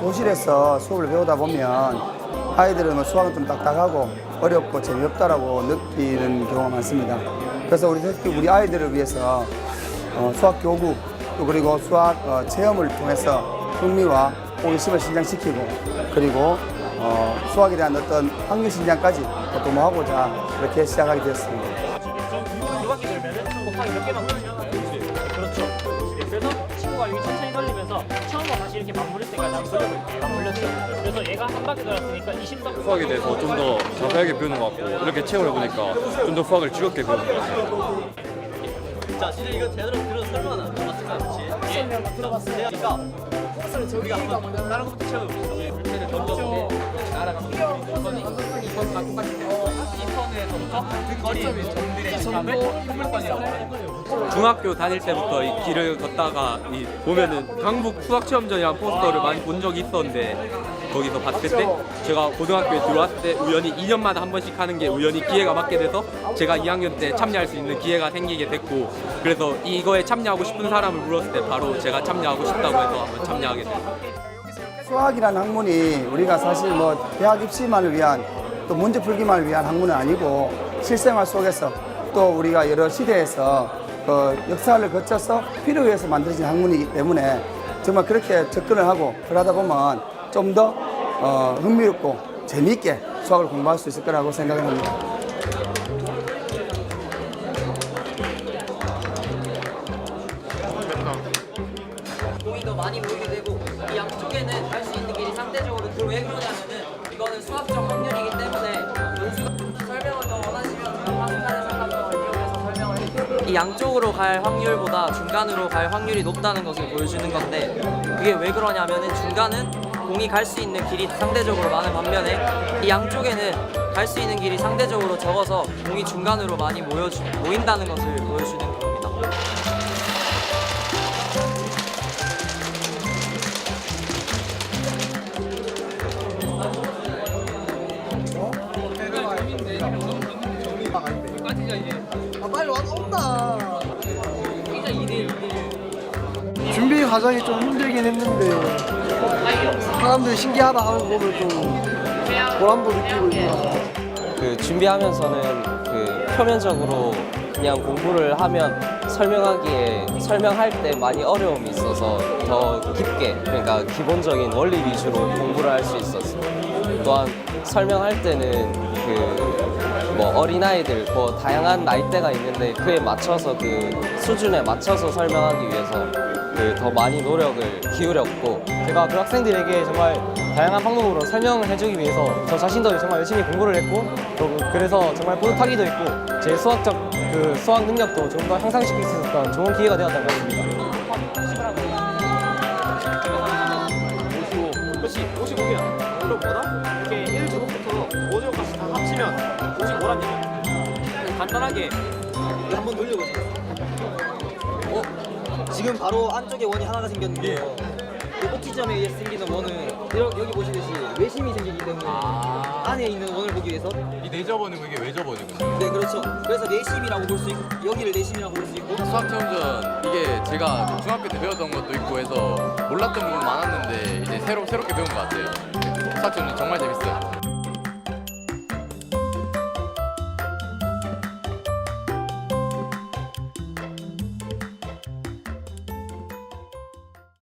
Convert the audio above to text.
교실에서 수업을 배우다 보면 아이들은 뭐 수학은 좀 딱딱하고 어렵고 재미없다라고 느끼는 경우가 많습니다. 그래서 우리 특히 우리 아이들을 위해서 어, 수학 교구 또 그리고 수학 어, 체험을 통해서 흥미와 호기심을 신장시키고 그리고 어, 수학에 대한 어떤 학력 신장까지 또 도모하고자 그렇게 시작하게 되었습니다. 그렇죠. 네, 그래서 친구가 여기 처음으로 다시 이렇게 맞물릴 때까지 한번 돌려볼게요. 맞물렸죠. 그래서 얘가 한 바퀴 돌았으니까 20도 수학에 대해서 좀 더 자세하게 배우는 것 같고 이렇게 체험을 해보니까 좀 더 수학을 즐겁게 배우는 것 같아요. 자, 진짜 이거 제대로 들어 설명은 안 들어봤을까, 그렇지? 설명 한번 들어봤어요. 그러니까 코스를 저기가 한번 다른 것부터 채워봅시다. 물체를 던져보고 날아가면 이선이 이선과 똑같이 돼요. 이 선에서부터 그 거점이 점들의 지점을 현물선이라고 해요. 중학교 다닐 때부터 이 길을 걷다가 이 보면은 강북 수학체험전이라는 포스터를 많이 본 적이 있었는데 거기서 봤을 때 제가 고등학교에 들어왔을 때 우연히 2년마다 한 번씩 하는 게 우연히 기회가 맞게 돼서 제가 2학년 때 참여할 수 있는 기회가 생기게 됐고 그래서 이거에 참여하고 싶은 사람을 물었을 때 바로 제가 참여하고 싶다고 해서 한번 참여하게 됐어요. 수학이라는 학문이 우리가 사실 뭐 대학 입시만을 위한 또 문제 풀기만을 위한 학문은 아니고 실생활 속에서 또 우리가 여러 시대에서 그 역사를 거쳐서 필요에 의해서 만들어진 학문이기 때문에 정말 그렇게 접근을 하고 그러다 보면 좀더 어, 흥미롭고 재미있게 수학을 공부할 수 있을 거라고 생각을 합니다. 더 많이 모이게 되고 이 양쪽에는 갈수 있는 길이 상대적으로 더왜 그러냐면은 이거는 수학적 확률이기 때문에 이 양쪽으로 갈 확률보다 중간으로 갈 확률이 높다는 것을 보여주는 건데 그게 왜 그러냐면은 중간은 공이 갈 수 있는 길이 상대적으로 많은 반면에 이 양쪽에는 갈 수 있는 길이 상대적으로 적어서 공이 중간으로 많이 모여주, 모인다는 것을 보여주는 겁니다. 준비 과정이 좀 힘들긴 했는데 사람들이 신기하다 하는 거 보면 좀 보람도 느끼고 있고 그 준비하면서는 그 표면적으로 그냥 공부를 하면 설명하기에 설명할 때 많이 어려움이 있어서 더 깊게 그러니까 기본적인 원리 위주로 공부를 할 수 있었어요. 또한 설명할 때는 그 뭐 어린아이들 뭐 다양한 나이대가 있는데 그에 맞춰서 그 수준에 맞춰서 설명하기 위해서 그 더 많이 노력을 기울였고 제가 그 학생들에게 정말 다양한 방법으로 설명을 해주기 위해서 저 자신도 정말 열심히 공부를 했고 또 그래서 정말 뿌듯하기도 했고 제 수학적 그 수학 능력도 좀 더 향상시킬 수 있었던 좋은 기회가 되었던 것 같습니다. 55. 그렇지. 55면 그럼 뭐다? 이게 1제곱부터 5제곱까지 다 합치면 55란 얘기야. 간단하게 한번 돌려보세요. 어? 지금 바로 안쪽에 원이 하나가 생겼는데요. 이 꼭지점에 의해 생기는 원은 여기, 여기 보시듯이 외심이 생기기 때문에 안에 있는 원을 보기 위해서 이 내접원이고 이게 외접원이고 네 그렇죠. 그래서 내심이라고 볼 수 있고 여기를 내심이라고 볼 수 있고 수학체험전 이게 제가 중학교 때 배웠던 것도 있고 해서 몰랐던 부분 많았는데 이제 새로 새롭게 배운 것 같아요. 수학체험전 정말 재밌어요.